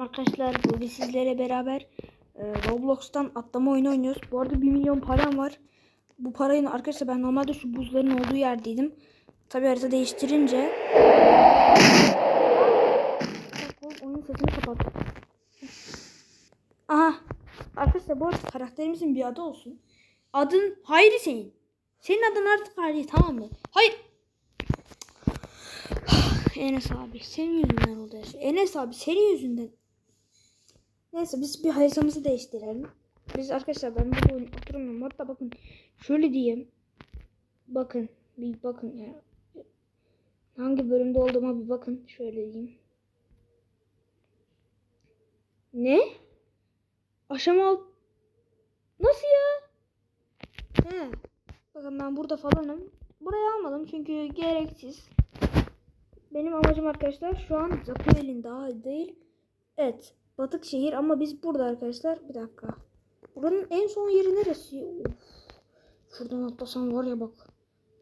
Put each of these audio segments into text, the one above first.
Arkadaşlar bugün sizlere beraber e, Roblox'tan atlama oyunu oynuyoruz. Bu arada 1 milyon param var. Bu parayı arkadaşlar ben normalde şu buzların olduğu yerdeydim. Tabi harita değiştirince oyunun sesini kapat. Aha. Arkadaşlar bu arada karakterimizin bir adı olsun. Adın Hayri senin. Senin adın artık Hayri tamam mı? Hayır. Enes abi senin yüzünden oldu her şey. Enes abi senin yüzünden. Neyse biz bir haritamızı değiştirelim. Biz arkadaşlar ben bu oyunu oturamıyorum. Hatta bakın şöyle diyeyim. Bakın bir bakın ya. Hangi bölümde olduğuma bir bakın. Şöyle diyeyim. Ne? Aşama. Nasıl ya? He. Bakın ben burada falanım. Buraya almadım çünkü gereksiz. Benim amacım arkadaşlar şu an Zapiel'in daha değil. Evet. Batık şehir ama biz burada arkadaşlar. Bir dakika. Buranın en son yeri neresi? Of. Şuradan atlasam var ya bak.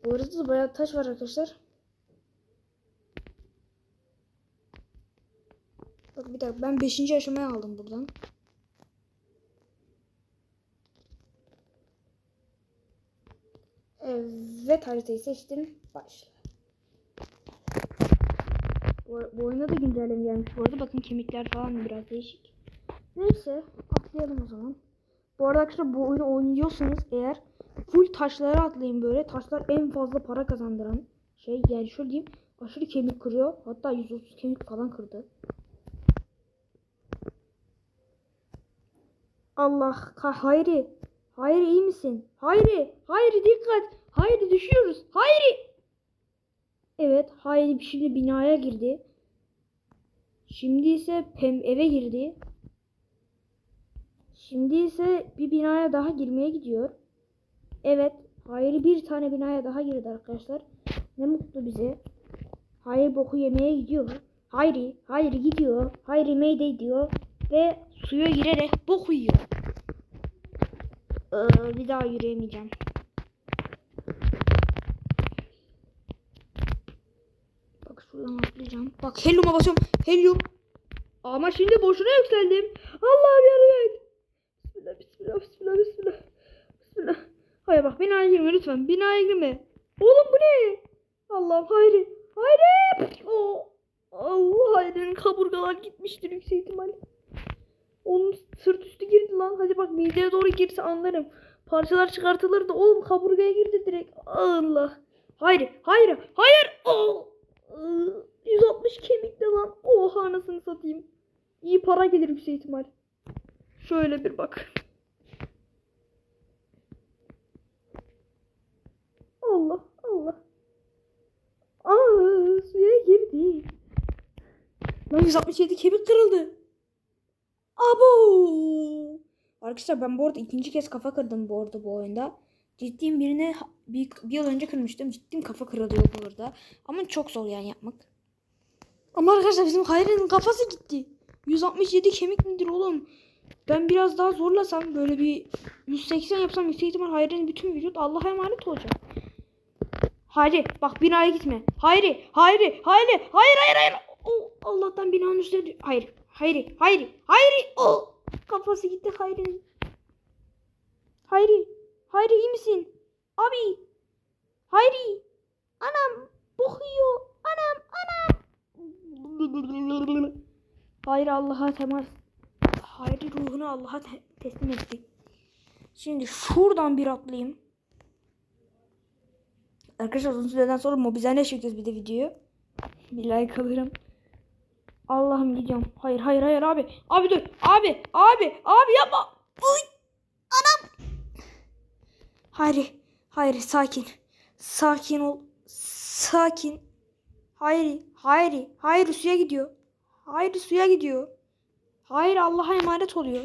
Bu arada da bayağı taş var arkadaşlar. Bak bir dakika ben 5. aşamaya aldım buradan. Evet haritayı seçtim. Başla. Bu, bu oyuna da güncelleme gelmiş bu arada. Bakın kemikler falan biraz değişik. Neyse atlayalım o zaman. Bu arada arkadaşlar bu oyunu oynuyorsanız eğer full taşlara atlayın böyle. Taşlar en fazla para kazandıran şey. Yani şöyle diyeyim aşırı kemik kırıyor. Hatta 130 kemik falan kırdı. Allah ka Hayri. Hayri iyi misin? Hayri. Hayri dikkat. Hayri düşüyoruz. Hayri. Evet, Hayri şimdi binaya girdi. Şimdi ise pem eve girdi. Şimdi ise bir binaya daha girmeye gidiyor. Evet, Hayri bir tane binaya daha girdi arkadaşlar. Ne mutlu bize. Hayri boku yemeye gidiyor. Hayri, Hayri gidiyor. Hayri mayday diyor ve suya girerek boku yiyor. Ee, bir daha yürüyemeyeceğim. Bak şuradan atlayacağım. Bak helyuma basıyorum. Helyum. Ama şimdi boşuna yükseldim. Allah'ım yardım et. Bismillah bismillah bismillah bismillah. Bismillah. Hayır bak binaya girme lütfen. Binaya girme. Oğlum bu ne? Allah'ım hayri. Hayri. Oh. Allah Hayri'nin kaburgalar gitmiştir yüksek ihtimalle. Onun sırt üstü girdi lan. Hadi bak mideye doğru girse anlarım. Parçalar çıkartılır da oğlum kaburgaya girdi direkt. Allah. Hayır, hayır, hayır. Oh. Iı, 160 kemikli lan. Oha anasını satayım. İyi para gelir yüksek ihtimal. Şöyle bir bak. Allah Allah. Aa suya girdi. Lan 167 kemik kırıldı. Abo. Arkadaşlar ben bu arada ikinci kez kafa kırdım bu arada bu oyunda. Ciddiyim birine bir, bir yıl önce kırmıştım. Ciddiyim kafa kırılıyor bu arada. Ama çok zor yani yapmak. Ama arkadaşlar bizim Hayri'nin kafası gitti. 167 kemik nedir oğlum? Ben biraz daha zorlasam böyle bir 180 yapsam yüksek ihtimal Hayri'nin bütün vücut Allah'a emanet olacak. Hayri bak binaya gitme. Hayri, Hayri, Hayri, hayır, hayır, hayır. Oh, Allah'tan binanın üstüne dü- Hayri, Hayri, Hayri, Hayri. Oh, kafası gitti Hayri'nin. Hayri, Hayri iyi misin? Abi, Hayri. Anam, bokuyor. Anam, anam. Hayri Allah'a temas. Hayri ruhunu Allah'a te- teslim etti. Şimdi şuradan bir atlayayım. Arkadaşlar uzun süreden sonra Mobizen'e çekeceğiz bir de videoyu. Bir like alırım. Allah'ım gidiyorum. Hayır hayır hayır abi. Abi dur. Abi abi abi yapma. Uy. Anam. Hayır. Hayır sakin. Sakin ol. Sakin. Hayır. Hayır. Hayır suya gidiyor. Hayır suya gidiyor. Hayır Allah'a emanet oluyor.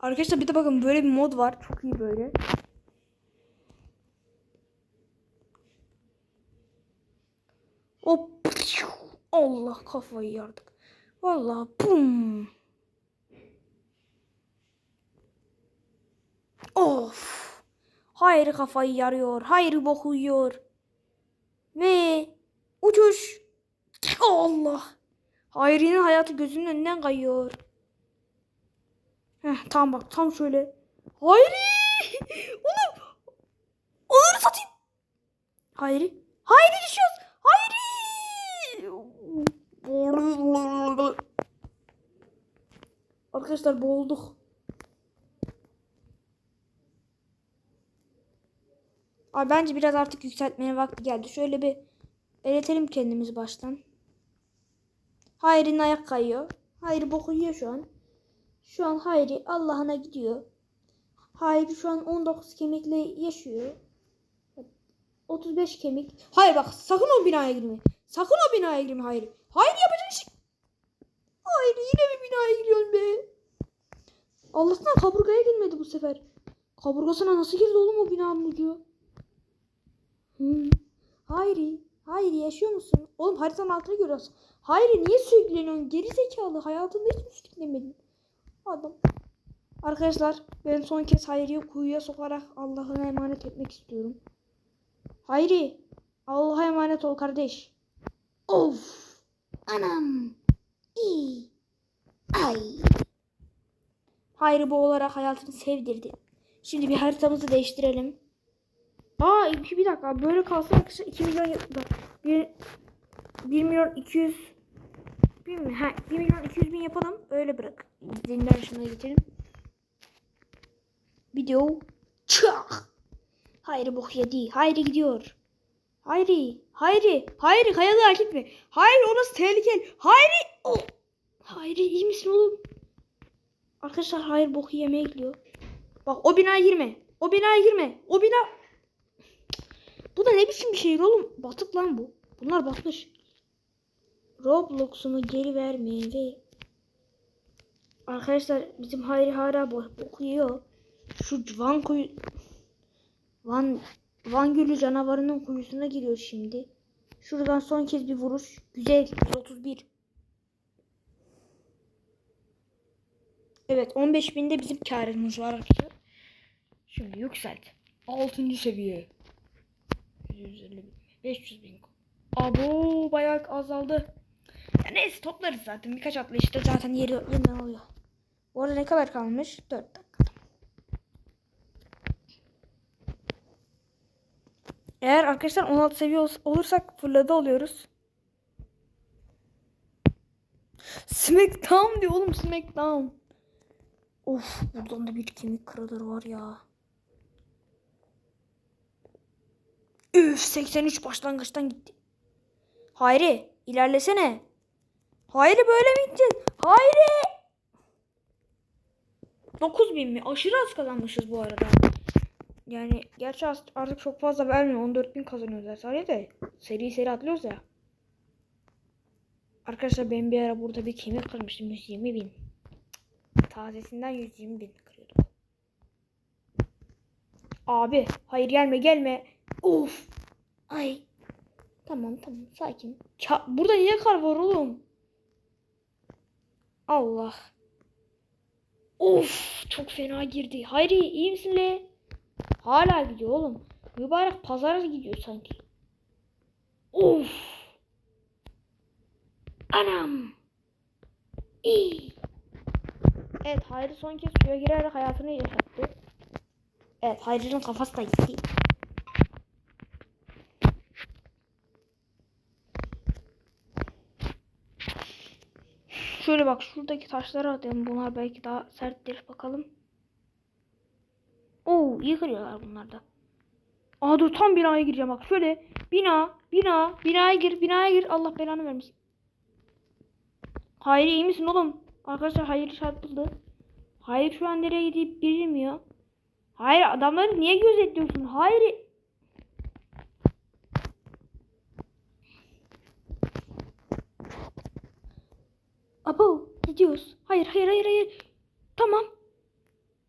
Arkadaşlar bir de bakın böyle bir mod var. Çok iyi böyle. Hop. Allah kafayı yardık. Vallahi bum. Of. Hayır kafayı yarıyor. Hayır boku yiyor. Ve uçuş. Allah. Hayri'nin hayatı gözünün önünden kayıyor. Heh, tamam bak tam şöyle. Hayri! Oğlum! Onları satayım. Hayri. Hayri düşüyoruz. Hayri! Arkadaşlar boğulduk. Abi bence biraz artık yükseltmeye vakti geldi. Şöyle bir eretelim kendimizi baştan. Hayri'nin ayak kayıyor. Hayri boku yiyor şu an. Şu an Hayri Allah'ına gidiyor. Hayri şu an 19 kemikle yaşıyor. 35 kemik. Hayır bak sakın o binaya girme. Sakın o binaya girme Hayri. Hayri yapacağın şey. Hayri yine bir binaya giriyorsun be. Allah'tan kaburgaya girmedi bu sefer. Kaburgasına nasıl girdi oğlum o binanın ucu? Hayri. Hayri yaşıyor musun? Oğlum haritanın altını görüyorsun. Hayri niye sürükleniyorsun? Geri zekalı. Hayatında hiç mi sürüklemedin? Adam. Arkadaşlar ben son kez Hayri'yi kuyuya sokarak Allah'ına emanet etmek istiyorum. Hayri. Allah'a emanet ol kardeş. Of. Anam. İyi. Ay. Hayri bu olarak hayatını sevdirdi. Şimdi bir haritamızı değiştirelim. Aa bir dakika böyle kalsa arkadaşlar 2 milyon bak, 1, 1 milyon 200 1 milyon, ha, 1 milyon 200 bin yapalım öyle bırak. Zindan şuna geçelim. Video çak. Hayri bok yedi. Hayri gidiyor. Hayri. Hayri. Hayri kayalı hareket mi? Hayri orası tehlikeli. Hayri. Oh. Hayri iyi misin oğlum? Arkadaşlar hayır boku yemeye gidiyor. Bak o binaya girme. O binaya girme. O bina... Bu da ne biçim bir şey oğlum? Batık lan bu. Bunlar batmış. Roblox'umu geri vermeyin ve... Arkadaşlar bizim Hayri hala yiyor. Şu Van kuyu... Van... Van Gölü canavarının kuyusuna giriyor şimdi. Şuradan son kez bir vuruş. Güzel. 131. Evet 15 binde bizim karımız var arkadaşlar. Şimdi yükselt. 6. seviye. 150 bin. 500 bin. Abo bayağı azaldı. Ya neyse toplarız zaten. Birkaç atlayışta zaten yeri yeniden oluyor. Bu arada ne kadar kalmış? 4 dakika. Eğer arkadaşlar 16 seviye ol- olursak fırladı oluyoruz. Smackdown diyor oğlum Smackdown. Of buradan da bir kemik kırılır var ya. Üf 83 başlangıçtan gitti. Hayri ilerlesene. Hayri böyle mi gideceğiz? Hayri. 9000 mi? Aşırı az kazanmışız bu arada. Yani gerçi artık çok fazla vermiyor. 14000 kazanıyoruz her saniye de. Seri seri atlıyoruz ya. Arkadaşlar ben bir ara burada bir kemik kırmıştım. 120 bin. Tazesinden 120 bin kırıyorduk. Abi hayır gelme gelme. Of. Ay. Tamam tamam sakin. Ça Burada niye kar var oğlum? Allah. Of çok fena girdi. Hayri iyi misin le? Hala gidiyor oğlum. Mübarek pazara gidiyor sanki. Of. Anam. İyi. Evet Hayri son kez suya girerek hayatını yaşattı. Evet Hayri'nin kafası da gitti. Şöyle bak şuradaki taşları atayım. Bunlar belki daha serttir. Bakalım. Oo iyi kırıyorlar bunlar da. Aa dur tam binaya gireceğim bak. Şöyle bina bina binaya gir binaya gir. Allah belanı vermesin. Hayri iyi misin oğlum? Arkadaşlar Hayri çarpıldı. Hayır şu an nereye gidip bilmiyor. Hayır adamları niye gözetliyorsun? Hayır. Abo gidiyoruz. Hayır hayır hayır hayır. Tamam.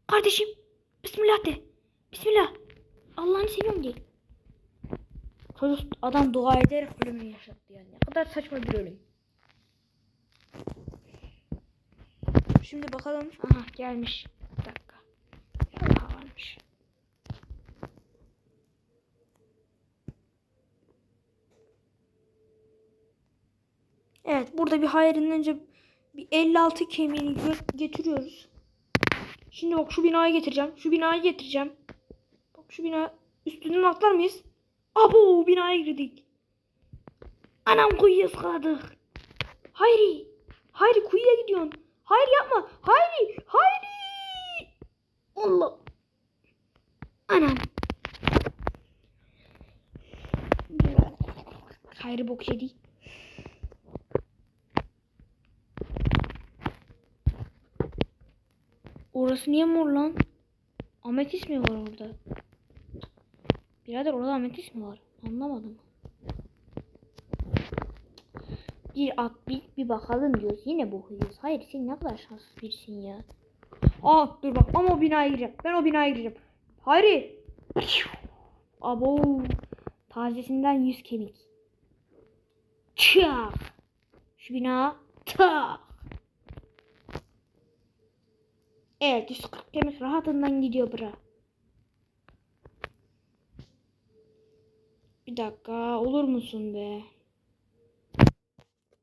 Kardeşim. Bismillah de. Bismillah. Allah'ını seviyorum diye. Çocuk adam dua ederek ölümünü yaşattı yani. Ne kadar saçma bir ölüm. Şimdi bakalım. Aha gelmiş. Bir dakika. Daha varmış. Evet burada bir Hayri'nin önce bir 56 kemiğini getiriyoruz. Şimdi bak şu binayı getireceğim. Şu binayı getireceğim. Bak şu bina üstünden atlar mıyız? Abo binaya girdik. Anam kuyuya sıkıldık. Hayri. Hayri kuyuya gidiyorsun. Hayri yapma. Hayri. Hayri. Allah. Anam. Hayri bok yedi. Orası niye mor lan? Ametis mi var orada? Birader orada ametis mi var? Anlamadım. Bir at bir, bir bakalım diyoruz. Yine bokuyoruz. Hayır sen ne kadar şanssız birisin ya. Aa dur bak ama o binaya gireceğim. Ben o binaya gireceğim. Hayri. Abo. Tazesinden yüz kemik. Çak. Şu bina. Tak. Evet 140 kemik rahatından gidiyor bura. Bir dakika olur musun be?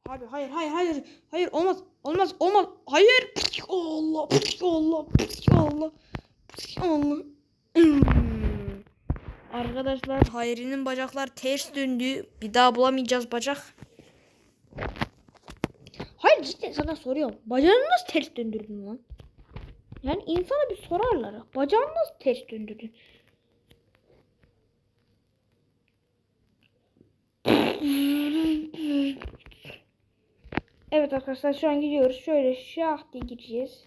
Abi hayır hayır hayır hayır olmaz olmaz olmaz hayır Allah Allah Allah Allah Hmm. Arkadaşlar Hayri'nin bacaklar ters döndü. Bir daha bulamayacağız bacak. Hayır cidden sana soruyorum. Bacağını nasıl ters döndürdün lan? Yani insana bir sorarlar. Bacağını nasıl ters döndürdün? Evet arkadaşlar şu an gidiyoruz. Şöyle şah diye gireceğiz.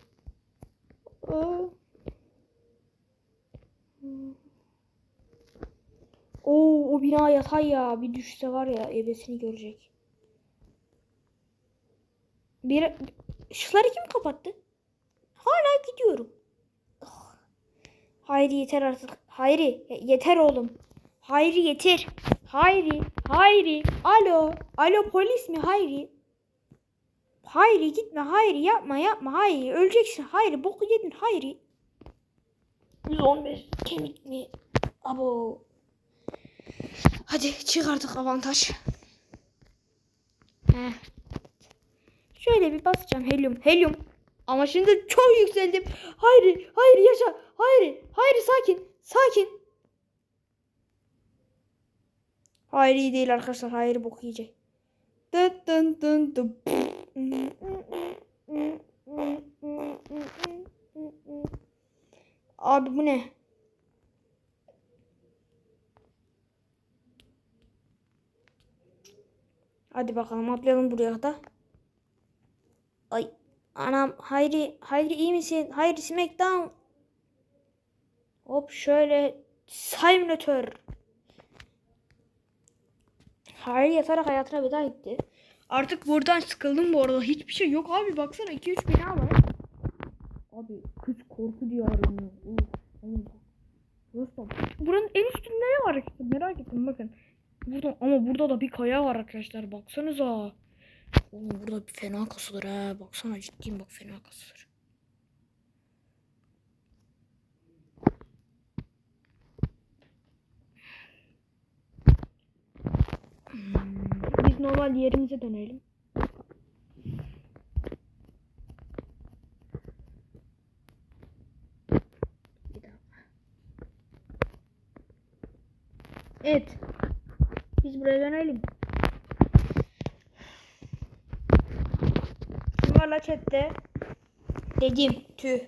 Oo. O bina yatay ya. Bir düşse var ya ebesini görecek. Bir ışıkları kim kapattı? Hala gidiyorum. Oh. Hayri yeter artık. Hayri ye- yeter oğlum. Hayri yeter. Hayri. Hayri. Alo. Alo polis mi? Hayri. Hayri gitme. Hayri yapma yapma. Hayri öleceksin. Hayri boku yedin. Hayri. 115 kemik mi? Abo. Hadi çık artık avantaj. Heh. Şöyle bir basacağım helyum. Helyum. Ama şimdi çok yükseldim. Hayri, hayri yaşa. Hayri, hayri sakin. Sakin. Hayri iyi değil arkadaşlar. Hayri bok yiyecek. Dın dın dın dın. Abi bu ne? Hadi bakalım atlayalım buraya da. Ay anam Hayri Hayri iyi misin? Hayri Smackdown. Hop şöyle simülatör. Hayri yatarak hayatına veda etti. Artık buradan sıkıldım bu arada. Hiçbir şey yok abi. Baksana 2-3 bina var. Abi kız korku diyarı. Burası Buranın en üstünde ne var? Merak ettim bakın. Burada, ama burada da bir kaya var arkadaşlar. Baksanıza. Oğlum burada bir fena kasılır ha. Baksana ciddiyim bak fena kasılır. Hmm, Biz normal yerimize dönelim. Evet. Biz buraya dönelim. Kim var la chatte? Dedim. Tüh.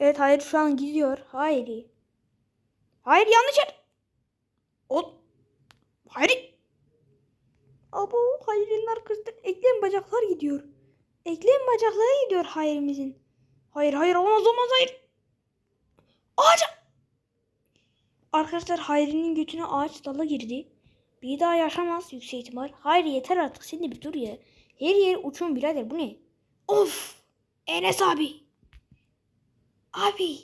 Evet hayır şu an gidiyor. Hayri. Hayır yanlış yer. O. Hayri. Abo Hayri'nin arkasından eklem bacaklar gidiyor. Eklem bacakları gidiyor Hayri'mizin. Hayır hayır olmaz olmaz hayır. Ağaca. Arkadaşlar Hayri'nin götüne ağaç dala girdi. Bir daha yaşamaz yüksek ihtimal. Hayır yeter artık sen de bir dur ya. Her yer uçun birader bu ne? Of. Enes abi. Abi.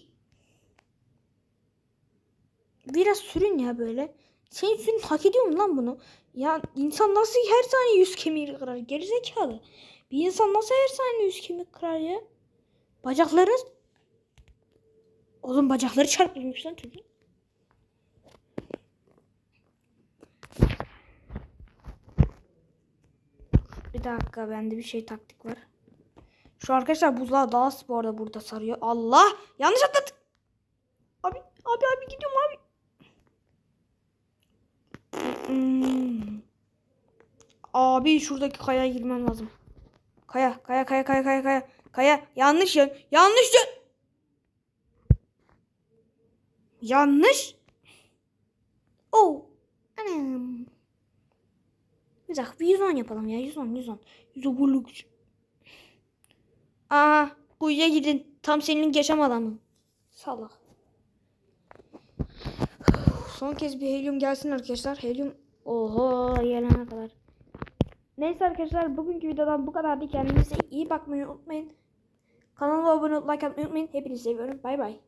Biraz sürün ya böyle. Senin suyun hak ediyor mu lan bunu? Ya insan nasıl her saniye yüz kemiği kırar? Gerizekalı. Bir insan nasıl her saniye yüz kemik kırar ya? Bacaklarınız... Oğlum bacakları çarpılmış lan çocuğun. Bir dakika bende bir şey taktik var. Şu arkadaşlar buzlar daha bu arada burada sarıyor. Allah! Yanlış atladık. Abi abi abi gidiyorum abi. Hmm. Abi şuradaki kayaya girmem lazım. Kaya, kaya, kaya, kaya, kaya, kaya. Kaya, yanlış yön. Yanlış yön. Yanlış. Oh. Anam. Dakika bir 110 yapalım ya. 110, 110. 110 bulluk. Aha, kuyuya gidin. Tam senin yaşam alanı. Salak. Son kez bir helyum gelsin arkadaşlar. Helyum oho gelene kadar. Neyse arkadaşlar bugünkü videodan bu kadardı. Kendinize iyi bakmayı unutmayın. Kanalıma abone olup like atmayı unutmayın. Hepinizi seviyorum. Bay bay.